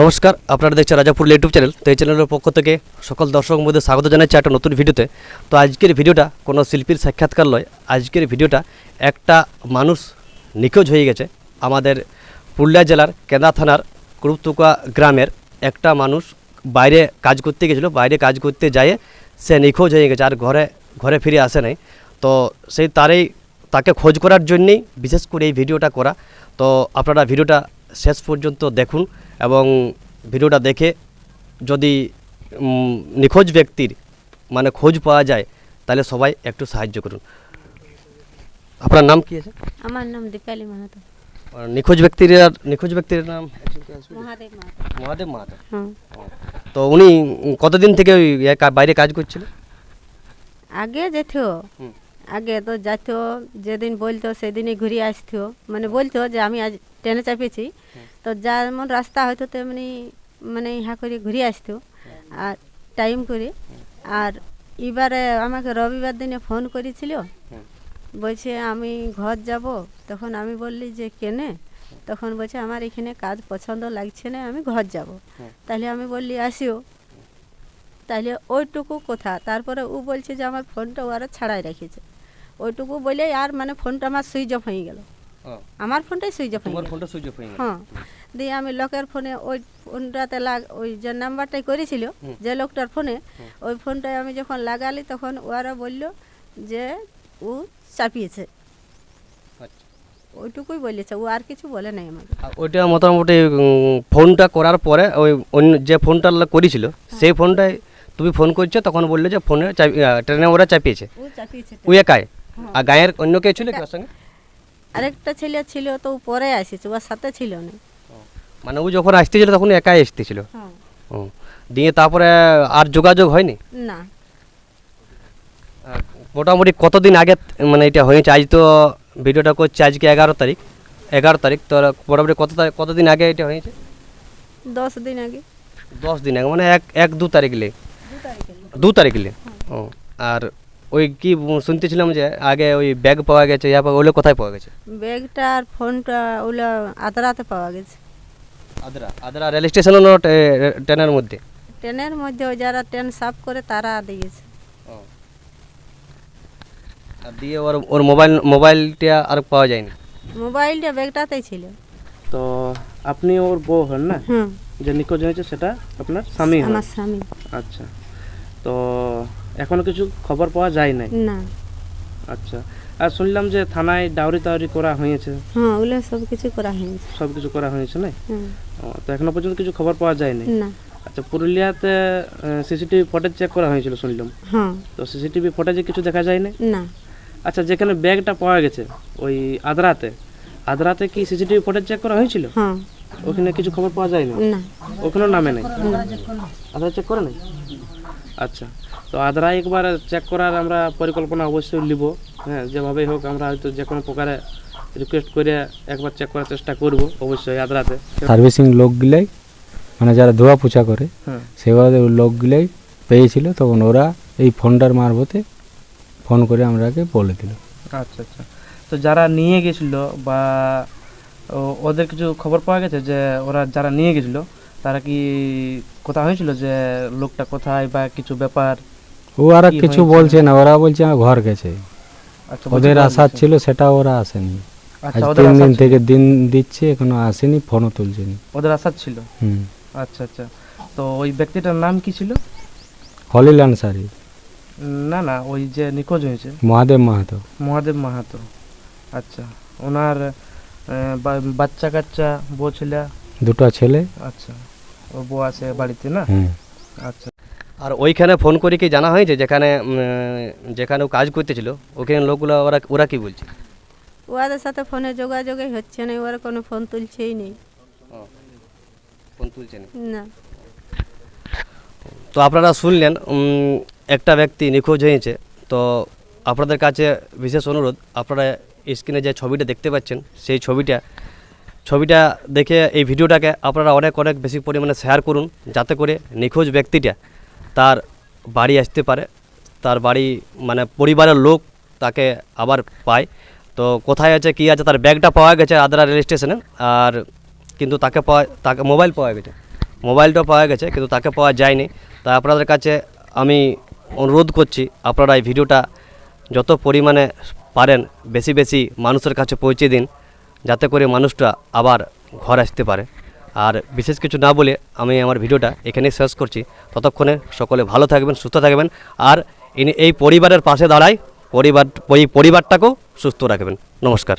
নমস্কার, আপনারা দেখছেন রাজাপুর ইউটিউব চ্যানেল। তো এই চ্যানেলের পক্ষ থেকে সকল দর্শক মধ্যে স্বাগত জানাচ্ছি একটা নতুন ভিডিওতে। তো আজকের ভিডিওটা কোনো শিল্পীর সাক্ষাৎকার নয়, আজকের ভিডিওটা একটা মানুষ নিখোঁজ হয়ে গেছে। আমাদের পুরুলিয়া জেলার কেন্দা থানার কুরুপতুকা গ্রামের একটা মানুষ বাইরে কাজ করতে গেছিল, বাইরে কাজ করতে যায় সে নিখোঁজ হয়ে গেছে আর ঘরে ঘরে ফিরে আসে নাই। তো সেই তারই তাকে খোঁজ করার জন্যেই বিশেষ করে এই ভিডিওটা করা। তো আপনারা ভিডিওটা শেষ পর্যন্ত দেখুন এবং ভিডিওটা দেখে যদি নিখোঁজ ব্যক্তির মানে খোঁজ পাওয়া যায় তাহলে সবাই একটু সাহায্য করুন। আপনার নাম কি আছে? আমার নাম দীপালি মাহাতো। নিখোঁজ ব্যক্তির আর নিখোঁজ ব্যক্তির নাম মহাদেব মাহাতো। তো উনি কতদিন থেকে বাইরে কাজ করছিল আগে যেত। আগে তো যাইত যেদিন বলতো সেদিনই ঘুরে আসতো। মানে বলতো যে আমি আজ ট্রেনে চাপেছি। তো যেমন রাস্তা হয়তো তেমনি মানে ইহা করে ঘুরে আসতো আর টাইম করে। আর এবারে আমাকে রবিবার দিনে ফোন করেছিল। বলছে আমি ঘর যাব। তখন আমি বললি যে কেনে? তখন বলছে আমার এখানে কাজ পছন্দ লাগছে না আমি ঘর যাব। তাহলে আমি বললি আসিও। তাহলে ওইটুকু কথা। তারপরে ও বলছে যে আমার ফোনটা ওরা ছাড়াই রেখেছে। ওইটুকু বলে আর মানে ফোনটা আমার সুইচ অফ হয়ে গেল। আমার ফোনটাই সুইচ অফ হয়ে গেল। ফোনটা সুইচ অফ হয়ে গেল? হ্যাঁ। দিয়ে আমি লোকের ফোনে ওই ফোনটাতে লাগ ওই যে নাম্বারটাই করেছিল যে লোকটার ফোনে ওই ফোনটায় আমি যখন লাগালি তখন ওরা বলল যে ও চাপিয়েছে। আচ্ছা। ওইটুকুই বলেছে ও আর কিছু বলে নাই আমাকে। ওইটা মোটামুটি ফোনটা করার পরে ওই অন্য যে ফোনটা করেছিল সেই ফোনটায় তুমি ফোন করছ তখন বলল যে ফোনে ট্রেনে ওরা চাপিয়েছে। ও চাপিয়েছে। ও একাই? আর গায়ের অন্য কেউ ছিল কি ওর সঙ্গে? আরেকটা ছেলে ছিল তো পরে আসেছে ওর সাথে ছিল না। মানে ও যখন আসতেছিল তখন একাই আসতেছিল হ্যাঁ। দিয়ে তারপরে আর যোগাযোগ হয়নি? না। মোটামুটি কতদিন আগে মানে এটা হয়েছে? আজ তো ভিডিওটা করছে আজকে এগারো তারিখ। এগারো তারিখ তো মোটামুটি কত তারিখ কতদিন আগে এটা হয়েছে? দশ দিন আগে। দশ দিন আগে মানে এক এক দু তারিখ লে। দু তারিখ লে। ও আর ওই কি শুনতেছিলাম যে আগে ওই ব্যাগ পাওয়া গেছে ইয়া ওগুলো কোথায় পাওয়া গেছে? ব্যাগটা আর ফোনটা ওগুলো আদ্রাতে পাওয়া গেছে। আদ্রা আদ্রা রেল স্টেশন ট্রেনের মধ্যে? ট্রেনের মধ্যে ওই যারা ট্রেন সাফ করে তারা দিয়েছে আর দিয়ে ওর ওর মোবাইল মোবাইলটা আর পাওয়া যায়নি? মোবাইলটা ব্যাগটাতেই ছিল। তো আপনি ওর বউ হন না? হুম। যে নিখোঁজ হয়েছে সেটা আপনার স্বামী হন? আমার স্বামী। আচ্ছা। তো এখনও কিছু খবর পাওয়া যায় নাই? না। আচ্ছা। আর শুনলাম যে থানায় ডাউরি টাউরি করা হয়েছে। হ্যাঁ ওগুলো সব কিছু করা হয়েছে। সব কিছু করা হয়েছে না তো এখনও পর্যন্ত কিছু খবর পাওয়া যায়নি না। আচ্ছা পুরুলিয়াতে সিসিটিভি ফুটেজ চেক করা হয়েছিল শুনলাম। হ্যাঁ। তো সিসিটিভি ফুটেজে কিছু দেখা যায় না না। আচ্ছা যেখানে ব্যাগটা পাওয়া গেছে ওই আদ্রাতে আদ্রাতে কি সিসিটিভি ফুটেজ চেক করা হয়েছিল? হ্যাঁ। ওখানে কিছু খবর পাওয়া যায় না না। ওখানেও নামে নাই? আধার চেক করে নাই? আচ্ছা। তো আধারা একবার চেক করার আমরা পরিকল্পনা অবশ্যই নিব। হ্যাঁ যেভাবেই হোক আমরা হয়তো যে কোনো প্রকারে রিকোয়েস্ট করে একবার চেক করার চেষ্টা করব অবশ্যই আদ্রাতে। সার্ভিসিং লোকগুলাই মানে যারা ধোয়া পোছা করে হ্যাঁ। সেভাবে ওই লোকগুলাই পেয়েছিল তখন ওরা এই ফোনটার মারফতে ফোন করে আমরাকে বলে দিল। আচ্ছা আচ্ছা। তো যারা নিয়ে গেছিল বা ওদের কিছু খবর পাওয়া গেছে যে ওরা যারা নিয়ে গেছিল তারা কি কথা হয়েছিল যে লোকটা কোথায় বা কিছু ব্যাপার ও আর কিছু বলছে না ওরা বলছে আমার ঘর গেছে। আচ্ছা ওদের আশা ছিল সেটা ওরা আসেনি। আজ আচ্ছা ওদের তিন দিন থেকে দিন দিচ্ছে এখনও আসেনি ফোনও তুলছেনি। ওদের আশা ছিল? হুম। আচ্ছা আচ্ছা। তো ওই ব্যক্তিটার নাম কি ছিল? হলিল আনসারি না না ওই যে নিখোঁজ হয়েছে। মহাদেব মাহাতো। মহাদেব মাহাতো। আচ্ছা ওনার বাচ্চা কাচ্চা বউ ছেলে দুটো ছেলে। আচ্ছা। বউ আছে বাড়িতে না? আচ্ছা। আর ওইখানে ফোন করে কি জানা হয়েছে যেখানে যেখানে ও কাজ করতেছিল? ওখানে লোকগুলো ওরা ওরা কি বলছে? ওদের সাথে ফোনে যোগাযোগই হচ্ছে না ওরা কোনো ফোন তুলছেই নেই। ফোন তুলছে না? না। তো আপনারা শুনলেন একটা ব্যক্তি নিখোঁজ হয়েছে। তো আপনাদের কাছে বিশেষ অনুরোধ আপনারা স্ক্রিনে যে ছবিটা দেখতে পাচ্ছেন সেই ছবিটা ছবিটা দেখে এই ভিডিওটাকে আপনারা অনেক অনেক বেশি পরিমাণে শেয়ার করুন, যাতে করে নিখোঁজ ব্যক্তিটা তার বাড়ি আসতে পারে। তার বাড়ি মানে পরিবারের লোক তাকে আবার পায়। তো কোথায় আছে, কী আছে, তার ব্যাগটা পাওয়া গেছে আদ্রা রেল স্টেশনে। আর কিন্তু তাকে পাওয়া, তাকে মোবাইল পাওয়া গেছে। মোবাইলটা পাওয়া গেছে, কিন্তু তাকে পাওয়া যায়নি। তাই আপনাদের কাছে আমি অনুরোধ করছি, আপনারা এই ভিডিওটা যত পরিমাণে পারেন, বেশি বেশি মানুষের কাছে পৌঁছে দিন। যাতে করে মানুষটা আবার ঘর আসতে পারে। আর বিশেষ কিছু না বলে আমি আমার ভিডিওটা এখানে শেষ করছি। ততক্ষণে সকলে ভালো থাকবেন, সুস্থ থাকবেন। আর এই পরিবারের পাশে দাঁড়ায় পরিবার ওই পরিবারটাকেও সুস্থ রাখবেন। নমস্কার।